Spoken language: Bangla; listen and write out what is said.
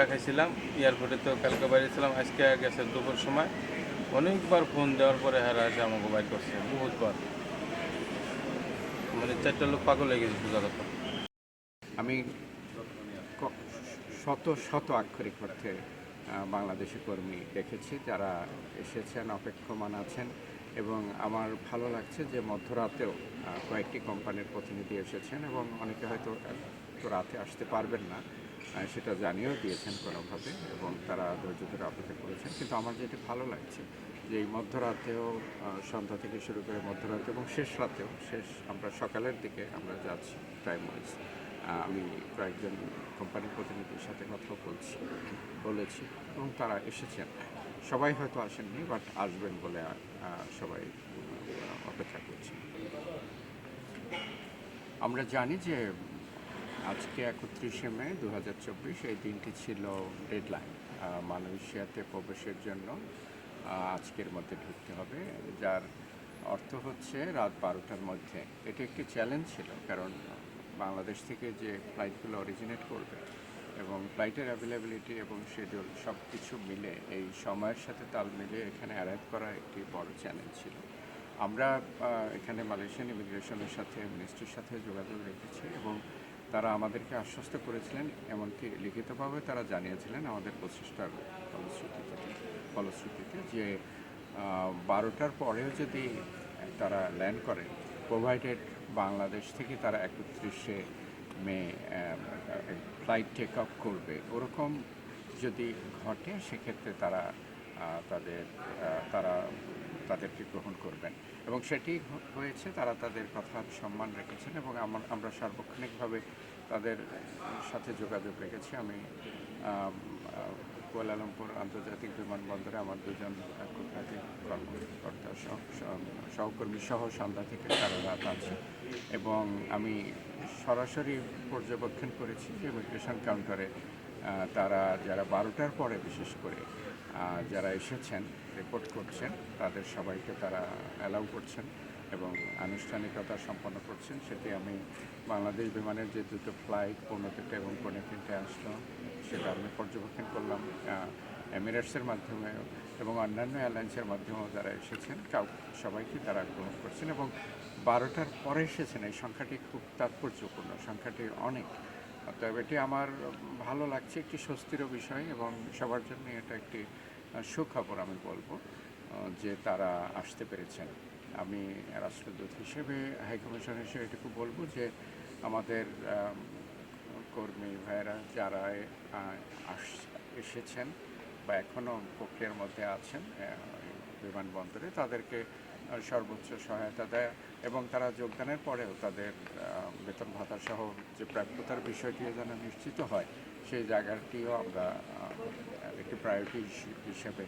রাখাইছিলাম এয়ারপোর্টে তো কালকে বাইরেছিলাম, আজকে গেছে দুপুর সময়। অনেকবার ফোন দেওয়ার পরে হারা আছে আমাকে বাইর করছে, বহুতবার। মানে চারটা লোক পাগল হয়ে গেছে সোজা কথা। আমি শত শত আক্ষরিক অর্থে বাংলাদেশি কর্মী দেখেছি, যারা এসেছেন, অপেক্ষমান আছেন, এবং আমার ভালো লাগছে যে মধ্যরাতেও কয়েকটি কোম্পানির প্রতিনিধি এসেছেন, এবং অনেকে হয়তো রাতে আসতে পারবেন না। সেটা জানিয়েও দিয়েছেন কোনোভাবে এবং তারা ধৈর্য ধরে অপেক্ষা করেছেন। কিন্তু আমার যেটি ভালো লাগছে যে এই মধ্যরাতেও সন্ধ্যা থেকে শুরু করে মধ্যরাতে এবং শেষ রাতেও, শেষ আমরা সকালের দিকে আমরা যাচ্ছি টাইম ওয়াইজ আমি কয়েকজন কোম্পানির প্রতিনিধির সাথে কথা বলছি, বলেছি এবং তারা এসেছেন। সবাই হয়তো আসেননি বাট আসবেন বলে সবাই অপেক্ষা করছি। আমরা জানি যে আজকে একত্রিশে মে দু হাজার চব্বিশ, এই দিনটি ছিল ডেডলাইন মালয়েশিয়াতে প্রবেশের জন্য আজকের মধ্যে ঢুকতে হবে। যার অর্থ হচ্ছে রাত বারোটার মধ্যে। এটি একটি চ্যালেঞ্জ ছিল, কারণ বাংলাদেশ থেকে যে ফ্লাইটগুলো অরিজিনেট করবে এবং ফ্লাইটের অ্যাভেলেবিলিটি এবং শিডিউল সব কিছু মিলে, এই সময়ের সাথে তাল মিলে এখানে অ্যারাইভ করা একটি বড় চ্যালেঞ্জ ছিল। আমরা এখানে মালয়েশিয়ান ইমিগ্রেশনের সাথে মিনিস্ট্রির সাথে যোগাযোগ রেখেছি এবং তারা আমাদেরকে আশ্বস্ত করেছিলেন, এমনকি লিখিতভাবে তারা জানিয়েছিলেন আমাদের প্রচেষ্টার ফলশ্রুতিতে ফলশ্রুতিতে যে বারোটার পরেও যদি তারা ল্যান্ড করেন প্রোভাইডেড বাংলাদেশ থেকে তারা একত্রিশে মে ফ্লাইট টেক অফ করবে, ওরকম যদি ঘটে, সেক্ষেত্রে তারা তাদের তারা তাদেরকে গ্রহণ করবেন। এবং সেটি হয়েছে, তারা তাদের কথার সম্মান রেখেছেন এবং আমার সার্বক্ষণিকভাবে তাদের সাথে যোগাযোগ রেখেছি। আমি কুয়ালালামপুর আন্তর্জাতিক বিমানবন্দরে আমার দুজন কূটনৈতিক কর্মকর্তা সহ- সহ- সহকর্মী সহ সন্ধ্যা থেকে সারা রাত আছে। এবং আমি সরাসরি পর্যবেক্ষণ করেছি যে ইমিগ্রেশন কাউন্টারে তারা যারা বারোটার পরে বিশেষ করে যারা এসেছেন রেকর্ড করছেন, তাদের সবাইকে তারা অ্যালাউ করছেন এবং আনুষ্ঠানিকতা সম্পন্ন করছেন। সেটি আমি বাংলাদেশ বিমানের যে দুটো ফ্লাইট পনেরো তিনটে এবং পনেরো তিনটে আসলো, সেটা আমি পর্যবেক্ষণ করলাম। এমিরেটসের মাধ্যমে এবং অন্যান্য এয়ারলাইন্সের মাধ্যমেও যারা এসেছেন, কাউ, সবাইকে তারা গ্রহণ করছেন এবং বারোটার পরে এসেছেন। এই সংখ্যাটি খুব তাৎপর্যপূর্ণ। সংখ্যাটি অনেক। অতএব এটি আমার ভালো লাগছে, একটি স্বস্তিরও বিষয় এবং সবার জন্য এটা একটি সুখবর আমি বলব যে তারা আসতে পেরেছেন। আমি রাষ্ট্রদূত হিসেবে হাইকমিশন হিসেবে এটুকু বলব যে আমাদের কর্মী ভাইয়েরা যারা আস- এসেছেন বা এখনও প্রক্রিয়ার মধ্যে আছেন বিমানবন্দরে, তাদেরকে সর্বোচ্চ সহায়তা দেয় এবং তারা যোগদানের পরেও তাদের বেতন ভাতা সহ যে প্রাপ্যতার বিষয়টি যেন নিশ্চিত হয়, সেই জায়গাটিও আমরা একটি প্রায়োরিটি হিসেবে